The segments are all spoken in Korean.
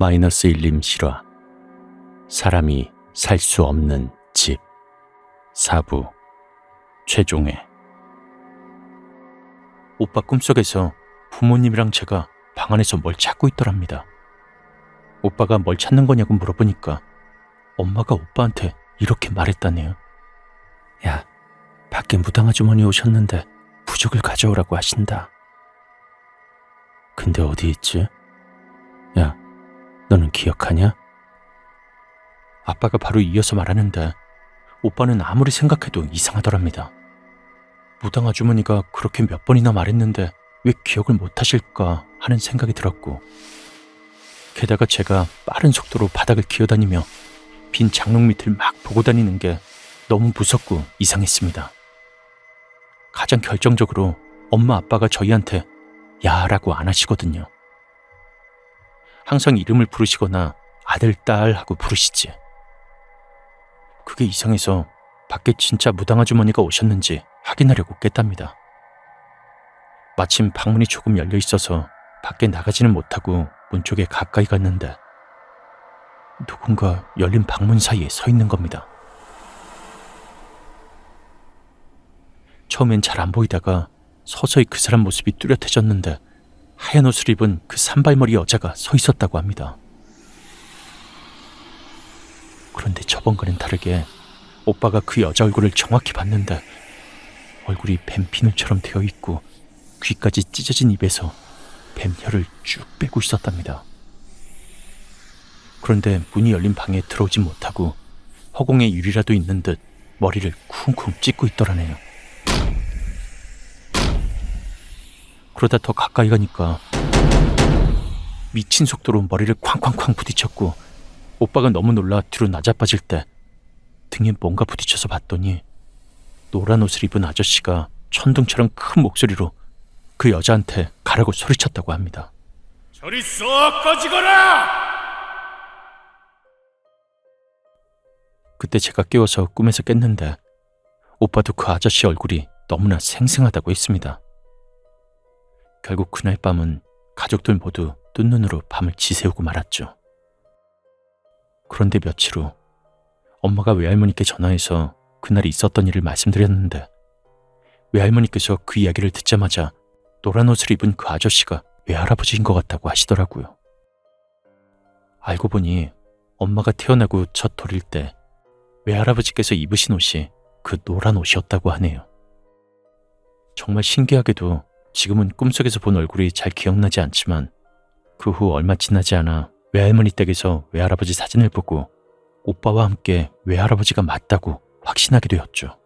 마이너스 1림 실화 사람이 살 수 없는 집 사부 최종회 오빠 꿈속에서 부모님이랑 제가 방 안에서 뭘 찾고 있더랍니다. 오빠가 뭘 찾는 거냐고 물어보니까 엄마가 오빠한테 이렇게 말했다네요. 야, 밖에 무당 아주머니 오셨는데 부적을 가져오라고 하신다. 근데 어디 있지? 야, 너는 기억하냐? 아빠가 바로 이어서 말하는데 오빠는 아무리 생각해도 이상하더랍니다. 무당 아주머니가 그렇게 몇 번이나 말했는데 왜 기억을 못 하실까 하는 생각이 들었고 게다가 제가 빠른 속도로 바닥을 기어다니며 빈 장롱 밑을 막 보고 다니는 게 너무 무섭고 이상했습니다. 가장 결정적으로 엄마 아빠가 저희한테 야라고 안 하시거든요. 항상 이름을 부르시거나 아들, 딸 하고 부르시지. 그게 이상해서 밖에 진짜 무당 아주머니가 오셨는지 확인하려고 깼답니다. 마침 방문이 조금 열려 있어서 밖에 나가지는 못하고 문 쪽에 가까이 갔는데 누군가 열린 방문 사이에 서 있는 겁니다. 처음엔 잘 안 보이다가 서서히 그 사람 모습이 뚜렷해졌는데 하얀 옷을 입은 그 산발머리 여자가 서 있었다고 합니다. 그런데 저번과는 다르게 오빠가 그 여자 얼굴을 정확히 봤는데 얼굴이 뱀 비늘처럼 되어 있고 귀까지 찢어진 입에서 뱀 혀를 쭉 빼고 있었답니다. 그런데 문이 열린 방에 들어오지 못하고 허공에 유리라도 있는 듯 머리를 쿵쿵 찢고 있더라네요. 그러다 더 가까이 가니까 미친 속도로 머리를 쾅쾅쾅 부딪혔고 오빠가 너무 놀라 뒤로 낮아빠질 때 등에 뭔가 부딪혀서 봤더니 노란 옷을 입은 아저씨가 천둥처럼 큰 목소리로 그 여자한테 가라고 소리쳤다고 합니다. 저리 쏙 꺼지거라! 그때 제가 깨워서 꿈에서 깼는데 오빠도 그 아저씨 얼굴이 너무나 생생하다고 했습니다. 결국 그날 밤은 가족들 모두 뜬 눈으로 밤을 지새우고 말았죠. 그런데 며칠 후 엄마가 외할머니께 전화해서 그날이 있었던 일을 말씀드렸는데 외할머니께서 그 이야기를 듣자마자 노란 옷을 입은 그 아저씨가 외할아버지인 것 같다고 하시더라고요. 알고 보니 엄마가 태어나고 첫 돌일 때 외할아버지께서 입으신 옷이 그 노란 옷이었다고 하네요. 정말 신기하게도 지금은 꿈속에서 본 얼굴이 잘 기억나지 않지만 그 후 얼마 지나지 않아 외할머니 댁에서 외할아버지 사진을 보고 오빠와 함께 외할아버지가 맞다고 확신하게 되었죠.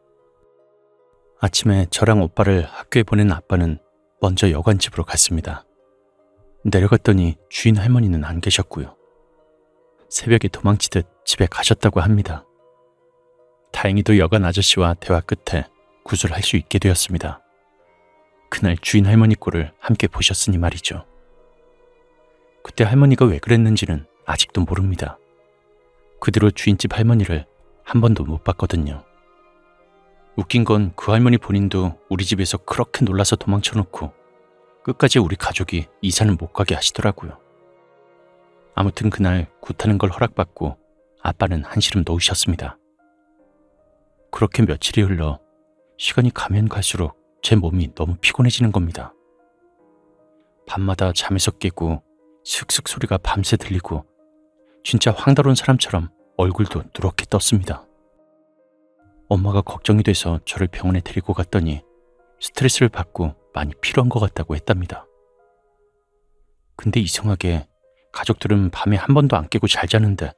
아침에 저랑 오빠를 학교에 보낸 아빠는 먼저 여관집으로 갔습니다. 내려갔더니 주인 할머니는 안 계셨고요. 새벽에 도망치듯 집에 가셨다고 합니다. 다행히도 여관 아저씨와 대화 끝에 구술할 수 있게 되었습니다. 그날 주인 할머니 꼴을 함께 보셨으니 말이죠. 그때 할머니가 왜 그랬는지는 아직도 모릅니다. 그 뒤로 주인집 할머니를 한 번도 못 봤거든요. 웃긴 건 그 할머니 본인도 우리 집에서 그렇게 놀라서 도망쳐 놓고 끝까지 우리 가족이 이사는 못 가게 하시더라고요. 아무튼 그날 굿하는 걸 허락받고 아빠는 한시름 놓으셨습니다. 그렇게 며칠이 흘러 시간이 가면 갈수록 제 몸이 너무 피곤해지는 겁니다. 밤마다 잠에서 깨고 슥슥 소리가 밤새 들리고 진짜 황달온 사람처럼 얼굴도 누렇게 떴습니다. 엄마가 걱정이 돼서 저를 병원에 데리고 갔더니 스트레스를 받고 많이 필요한 것 같다고 했답니다. 근데 이상하게 가족들은 밤에 한 번도 안 깨고 잘 자는데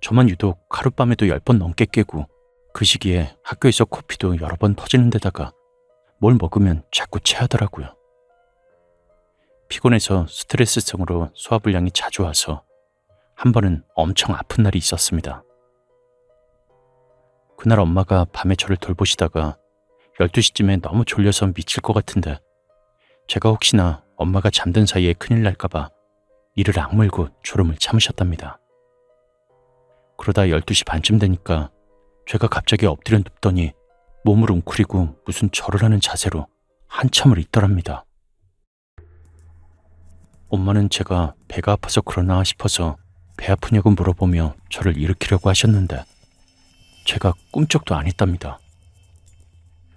저만 유독 하룻밤에도 열 번 넘게 깨고 그 시기에 학교에서 코피도 여러 번 터지는 데다가 뭘 먹으면 자꾸 체하더라고요. 피곤해서 스트레스성으로 소화불량이 자주 와서 한 번은 엄청 아픈 날이 있었습니다. 그날 엄마가 밤에 저를 돌보시다가 12시쯤에 너무 졸려서 미칠 것 같은데 제가 혹시나 엄마가 잠든 사이에 큰일 날까봐 이를 악물고 졸음을 참으셨답니다. 그러다 12시 반쯤 되니까 제가 갑자기 엎드려 눕더니 몸을 웅크리고 무슨 절을 하는 자세로 한참을 있더랍니다. 엄마는 제가 배가 아파서 그러나 싶어서 배 아프냐고 물어보며 저를 일으키려고 하셨는데 제가 꿈쩍도 안 했답니다.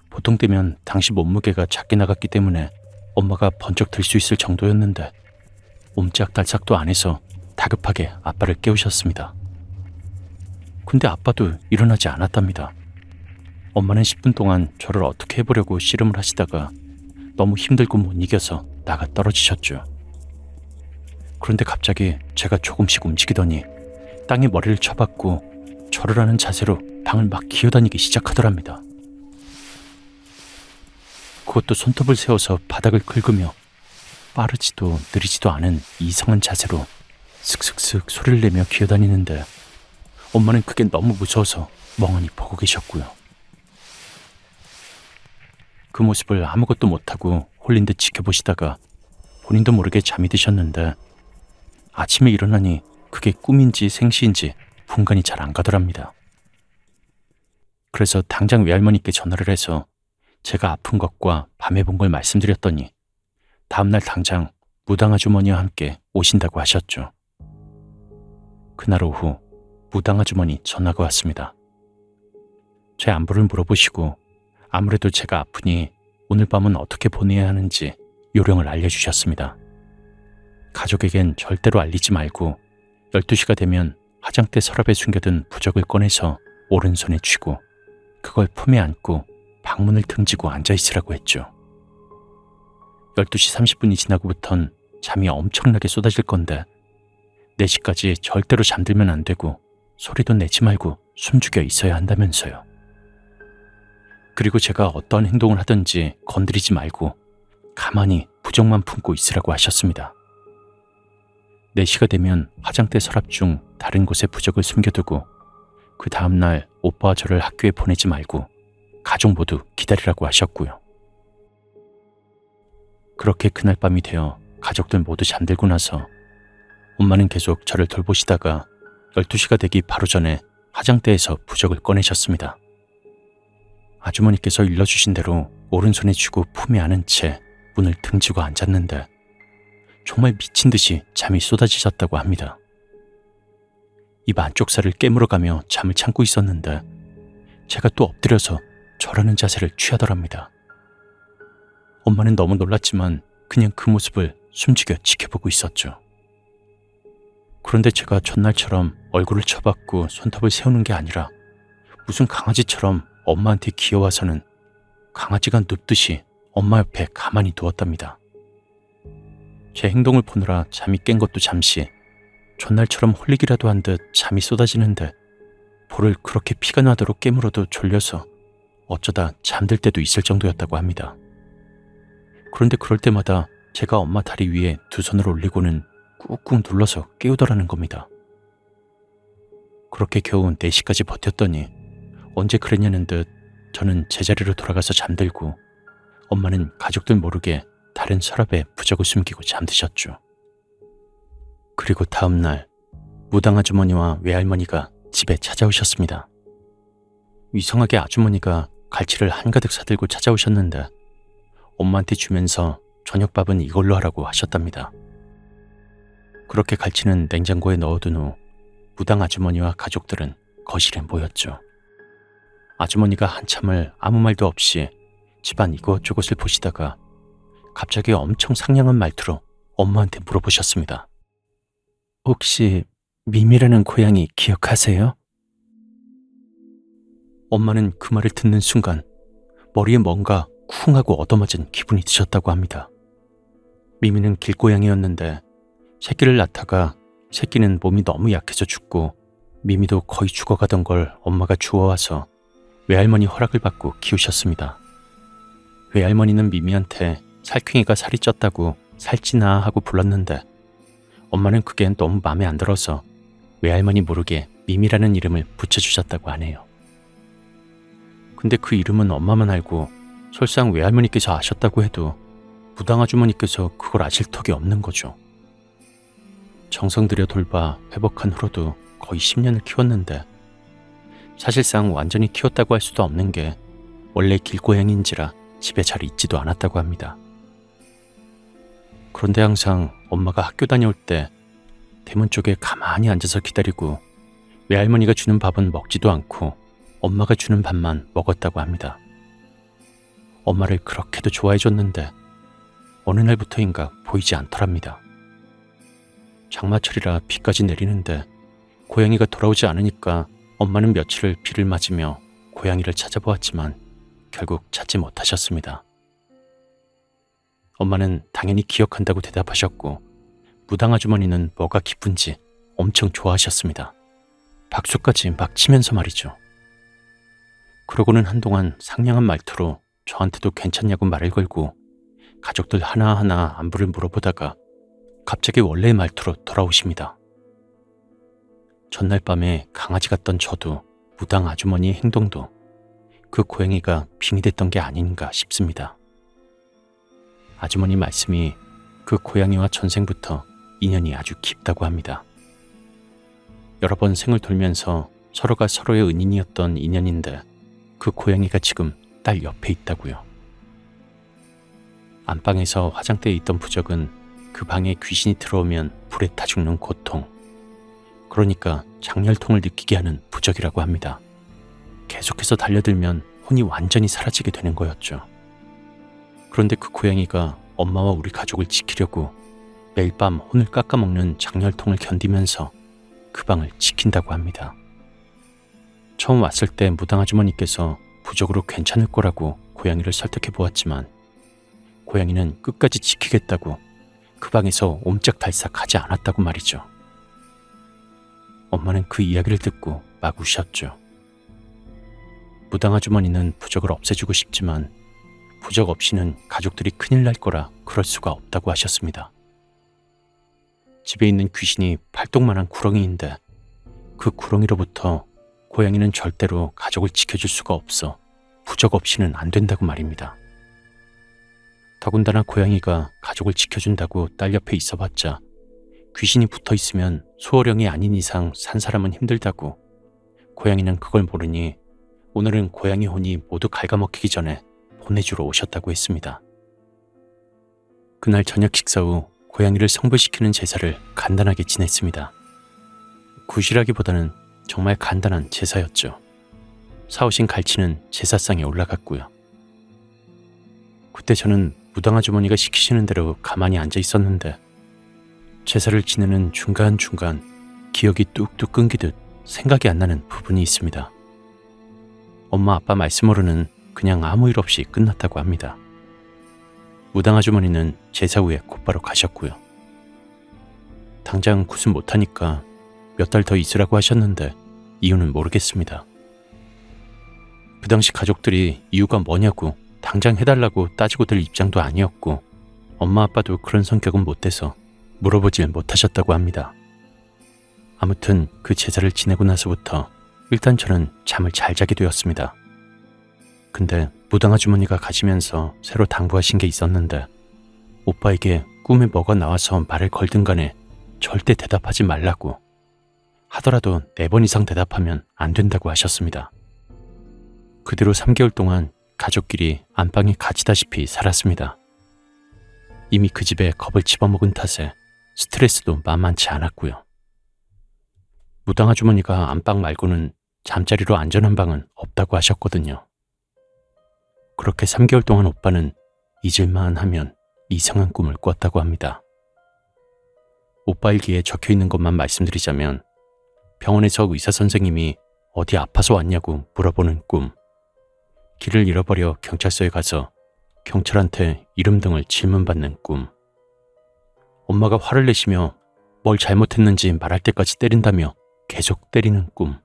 보통 때면 당시 몸무게가 작게 나갔기 때문에 엄마가 번쩍 들 수 있을 정도였는데 옴짝달싹도 안 해서 다급하게 아빠를 깨우셨습니다. 근데 아빠도 일어나지 않았답니다. 엄마는 10분 동안 저를 어떻게 해보려고 씨름을 하시다가 너무 힘들고 못 이겨서 나가 떨어지셨죠. 그런데 갑자기 제가 조금씩 움직이더니 땅에 머리를 쳐박고 절을 하는 자세로 방을 막 기어다니기 시작하더랍니다. 그것도 손톱을 세워서 바닥을 긁으며 빠르지도 느리지도 않은 이상한 자세로 슥슥슥 소리를 내며 기어다니는데 엄마는 그게 너무 무서워서 멍하니 보고 계셨고요. 그 모습을 아무것도 못하고 홀린 듯 지켜보시다가 본인도 모르게 잠이 드셨는데 아침에 일어나니 그게 꿈인지 생시인지 분간이 잘 안 가더랍니다. 그래서 당장 외할머니께 전화를 해서 제가 아픈 것과 밤에 본 걸 말씀드렸더니 다음날 당장 무당 아주머니와 함께 오신다고 하셨죠. 그날 오후 무당 아주머니 전화가 왔습니다. 제 안부를 물어보시고 아무래도 제가 아프니 오늘 밤은 어떻게 보내야 하는지 요령을 알려주셨습니다. 가족에겐 절대로 알리지 말고 12시가 되면 화장대 서랍에 숨겨둔 부적을 꺼내서 오른손에 쥐고 그걸 품에 안고 방문을 등지고 앉아 있으라고 했죠. 12시 30분이 지나고부턴 잠이 엄청나게 쏟아질 건데 4시까지 절대로 잠들면 안 되고 소리도 내지 말고 숨죽여 있어야 한다면서요. 그리고 제가 어떠한 행동을 하든지 건드리지 말고 가만히 부적만 품고 있으라고 하셨습니다. 4시가 되면 화장대 서랍 중 다른 곳에 부적을 숨겨두고 그 다음날 오빠와 저를 학교에 보내지 말고 가족 모두 기다리라고 하셨고요. 그렇게 그날 밤이 되어 가족들 모두 잠들고 나서 엄마는 계속 저를 돌보시다가 12시가 되기 바로 전에 화장대에서 부적을 꺼내셨습니다. 아주머니께서 일러주신 대로 오른손에 쥐고 품에 안은 채 문을 등지고 앉았는데 정말 미친 듯이 잠이 쏟아지셨다고 합니다. 입 안쪽 살을 깨물어가며 잠을 참고 있었는데 제가 또 엎드려서 절하는 자세를 취하더랍니다. 엄마는 너무 놀랐지만 그냥 그 모습을 숨지겨 지켜보고 있었죠. 그런데 제가 전날처럼 얼굴을 쳐박고 손톱을 세우는 게 아니라 무슨 강아지처럼 엄마한테 기어와서는 강아지가 눕듯이 엄마 옆에 가만히 누웠답니다. 제 행동을 보느라 잠이 깬 것도 잠시 전날처럼 홀리기라도 한 듯 잠이 쏟아지는데 볼을 그렇게 피가 나도록 깨물어도 졸려서 어쩌다 잠들 때도 있을 정도였다고 합니다. 그런데 그럴 때마다 제가 엄마 다리 위에 두 손을 올리고는 꾹꾹 눌러서 깨우더라는 겁니다. 그렇게 겨우 4시까지 버텼더니 언제 그랬냐는 듯 저는 제자리로 돌아가서 잠들고 엄마는 가족들 모르게 다른 서랍에 부적을 숨기고 잠드셨죠. 그리고 다음 날 무당 아주머니와 외할머니가 집에 찾아오셨습니다. 이상하게 아주머니가 갈치를 한가득 사들고 찾아오셨는데 엄마한테 주면서 저녁밥은 이걸로 하라고 하셨답니다. 그렇게 갈치는 냉장고에 넣어둔 후 무당 아주머니와 가족들은 거실에 모였죠. 아주머니가 한참을 아무 말도 없이 집안 이것저것을 보시다가 갑자기 엄청 상냥한 말투로 엄마한테 물어보셨습니다. 혹시 미미라는 고양이 기억하세요? 엄마는 그 말을 듣는 순간 머리에 뭔가 쿵 하고 얻어맞은 기분이 드셨다고 합니다. 미미는 길고양이였는데 새끼를 낳다가 새끼는 몸이 너무 약해져 죽고 미미도 거의 죽어가던 걸 엄마가 주워와서 외할머니 허락을 받고 키우셨습니다. 외할머니는 미미한테 살쾡이가 살이 쪘다고 살찌나 하고 불렀는데 엄마는 그게 너무 마음에 안 들어서 외할머니 모르게 미미라는 이름을 붙여주셨다고 하네요. 근데 그 이름은 엄마만 알고 설상 외할머니께서 아셨다고 해도 무당 아주머니께서 그걸 아실 턱이 없는 거죠. 정성 들여 돌봐 회복한 후로도 거의 10년을 키웠는데 사실상 완전히 키웠다고 할 수도 없는 게 원래 길고양인지라 집에 잘 있지도 않았다고 합니다. 그런데 항상 엄마가 학교 다녀올 때 대문 쪽에 가만히 앉아서 기다리고 외할머니가 주는 밥은 먹지도 않고 엄마가 주는 밥만 먹었다고 합니다. 엄마를 그렇게도 좋아해줬는데 어느 날부터인가 보이지 않더랍니다. 장마철이라 비까지 내리는데 고양이가 돌아오지 않으니까 엄마는 며칠을 비를 맞으며 고양이를 찾아보았지만 결국 찾지 못하셨습니다. 엄마는 당연히 기억한다고 대답하셨고 무당 아주머니는 뭐가 기쁜지 엄청 좋아하셨습니다. 박수까지 막 치면서 말이죠. 그러고는 한동안 상냥한 말투로 저한테도 괜찮냐고 말을 걸고 가족들 하나하나 안부를 물어보다가 갑자기 원래의 말투로 돌아오십니다. 전날 밤에 강아지 같던 저도 무당 아주머니의 행동도 그 고양이가 빙이 됐던 게 아닌가 싶습니다. 아주머니 말씀이 그 고양이와 전생부터 인연이 아주 깊다고 합니다. 여러 번 생을 돌면서 서로가 서로의 은인이었던 인연인데 그 고양이가 지금 딸 옆에 있다고요. 안방에서 화장대에 있던 부적은 그 방에 귀신이 들어오면 불에 타 죽는 고통. 그러니까 장렬통을 느끼게 하는 부적이라고 합니다. 계속해서 달려들면 혼이 완전히 사라지게 되는 거였죠. 그런데 그 고양이가 엄마와 우리 가족을 지키려고 매일 밤 혼을 깎아먹는 장렬통을 견디면서 그 방을 지킨다고 합니다. 처음 왔을 때 무당 아주머니께서 부적으로 괜찮을 거라고 고양이를 설득해 보았지만 고양이는 끝까지 지키겠다고 그 방에서 옴짝달싹 하지 않았다고 말이죠. 엄마는 그 이야기를 듣고 막 우셨죠. 무당 아주머니는 부적을 없애주고 싶지만 부적 없이는 가족들이 큰일 날 거라 그럴 수가 없다고 하셨습니다. 집에 있는 귀신이 팔뚝만한 구렁이인데 그 구렁이로부터 고양이는 절대로 가족을 지켜줄 수가 없어 부적 없이는 안 된다고 말입니다. 더군다나 고양이가 가족을 지켜준다고 딸 옆에 있어봤자 귀신이 붙어 있으면 소어령이 아닌 이상 산 사람은 힘들다고 고양이는 그걸 모르니 오늘은 고양이 혼이 모두 갉아먹히기 전에 보내주러 오셨다고 했습니다. 그날 저녁 식사 후 고양이를 성불시키는 제사를 간단하게 지냈습니다. 구실하기보다는 정말 간단한 제사였죠. 사오신 갈치는 제사상에 올라갔고요. 그때 저는 무당 아주머니가 시키시는 대로 가만히 앉아 있었는데 제사를 지내는 중간중간 기억이 뚝뚝 끊기듯 생각이 안 나는 부분이 있습니다. 엄마 아빠 말씀으로는 그냥 아무 일 없이 끝났다고 합니다. 무당 아주머니는 제사 후에 곧바로 가셨고요. 당장 구순 못하니까 몇 달 더 있으라고 하셨는데 이유는 모르겠습니다. 그 당시 가족들이 이유가 뭐냐고 당장 해달라고 따지고 들 입장도 아니었고 엄마 아빠도 그런 성격은 못 돼서 물어보질 못하셨다고 합니다. 아무튼 그 제사를 지내고 나서부터 일단 저는 잠을 잘 자게 되었습니다. 근데 무당 아주머니가 가시면서 새로 당부하신 게 있었는데 오빠에게 꿈에 뭐가 나와서 말을 걸든 간에 절대 대답하지 말라고 하더라도 네 번 이상 대답하면 안 된다고 하셨습니다. 그대로 3개월 동안 가족끼리 안방에 갇히다시피 살았습니다. 이미 그 집에 겁을 집어먹은 탓에 스트레스도 만만치 않았고요. 무당 아주머니가 안방 말고는 잠자리로 안전한 방은 없다고 하셨거든요. 그렇게 3개월 동안 오빠는 잊을만 하면 이상한 꿈을 꿨다고 합니다. 오빠 일기에 적혀 있는 것만 말씀드리자면 병원에서 의사 선생님이 어디 아파서 왔냐고 물어보는 꿈, 길을 잃어버려 경찰서에 가서 경찰한테 이름 등을 질문받는 꿈, 엄마가 화를 내시며 뭘 잘못했는지 말할 때까지 때린다며 계속 때리는 꿈,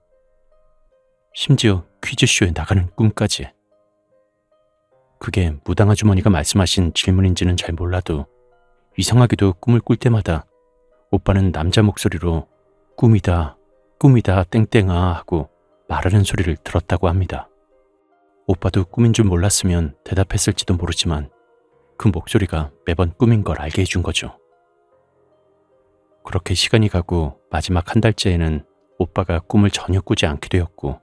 심지어 퀴즈쇼에 나가는 꿈까지. 그게 무당 아주머니가 말씀하신 질문인지는 잘 몰라도 이상하게도 꿈을 꿀 때마다 오빠는 남자 목소리로 꿈이다, 꿈이다, 땡땡아 하고 말하는 소리를 들었다고 합니다. 오빠도 꿈인 줄 몰랐으면 대답했을지도 모르지만 그 목소리가 매번 꿈인 걸 알게 해준 거죠. 그렇게 시간이 가고 마지막 한 달째에는 오빠가 꿈을 전혀 꾸지 않게 되었고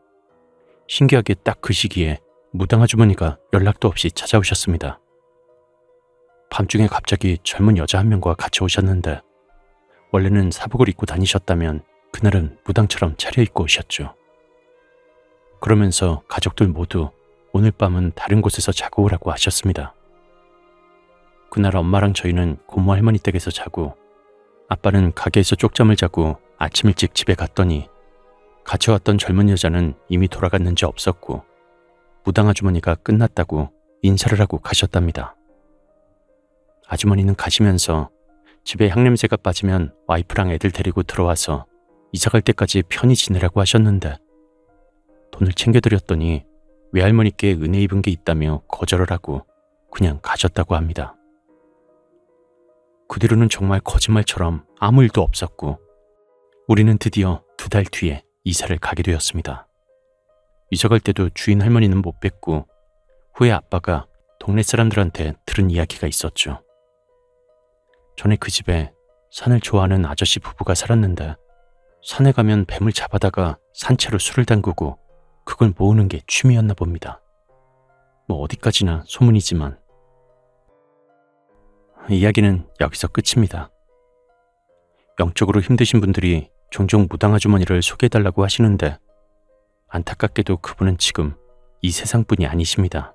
신기하게 딱 그 시기에 무당 아주머니가 연락도 없이 찾아오셨습니다. 밤중에 갑자기 젊은 여자 한 명과 같이 오셨는데 원래는 사복을 입고 다니셨다면 그날은 무당처럼 차려입고 오셨죠. 그러면서 가족들 모두 오늘 밤은 다른 곳에서 자고 오라고 하셨습니다. 그날 엄마랑 저희는 고모 할머니 댁에서 자고 아빠는 가게에서 쪽잠을 자고 아침 일찍 집에 갔더니 같이 왔던 젊은 여자는 이미 돌아갔는지 없었고 무당 아주머니가 끝났다고 인사를 하고 가셨답니다. 아주머니는 가시면서 집에 향냄새가 빠지면 와이프랑 애들 데리고 들어와서 이사 갈 때까지 편히 지내라고 하셨는데 돈을 챙겨드렸더니 외할머니께 은혜 입은 게 있다며 거절을 하고 그냥 가셨다고 합니다. 그 뒤로는 정말 거짓말처럼 아무 일도 없었고 우리는 드디어 두 달 뒤에 이사를 가게 되었습니다. 이사 갈 때도 주인 할머니는 못 뵀고 후에 아빠가 동네 사람들한테 들은 이야기가 있었죠. 전에 그 집에 산을 좋아하는 아저씨 부부가 살았는데 산에 가면 뱀을 잡아다가 산채로 술을 담그고 그걸 모으는 게 취미였나 봅니다. 뭐 어디까지나 소문이지만 이야기는 여기서 끝입니다. 영적으로 힘드신 분들이 종종 무당 아주머니를 소개해달라고 하시는데 안타깝게도 그분은 지금 이 세상뿐이 아니십니다.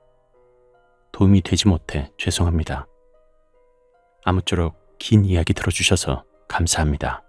도움이 되지 못해 죄송합니다. 아무쪼록 긴 이야기 들어주셔서 감사합니다.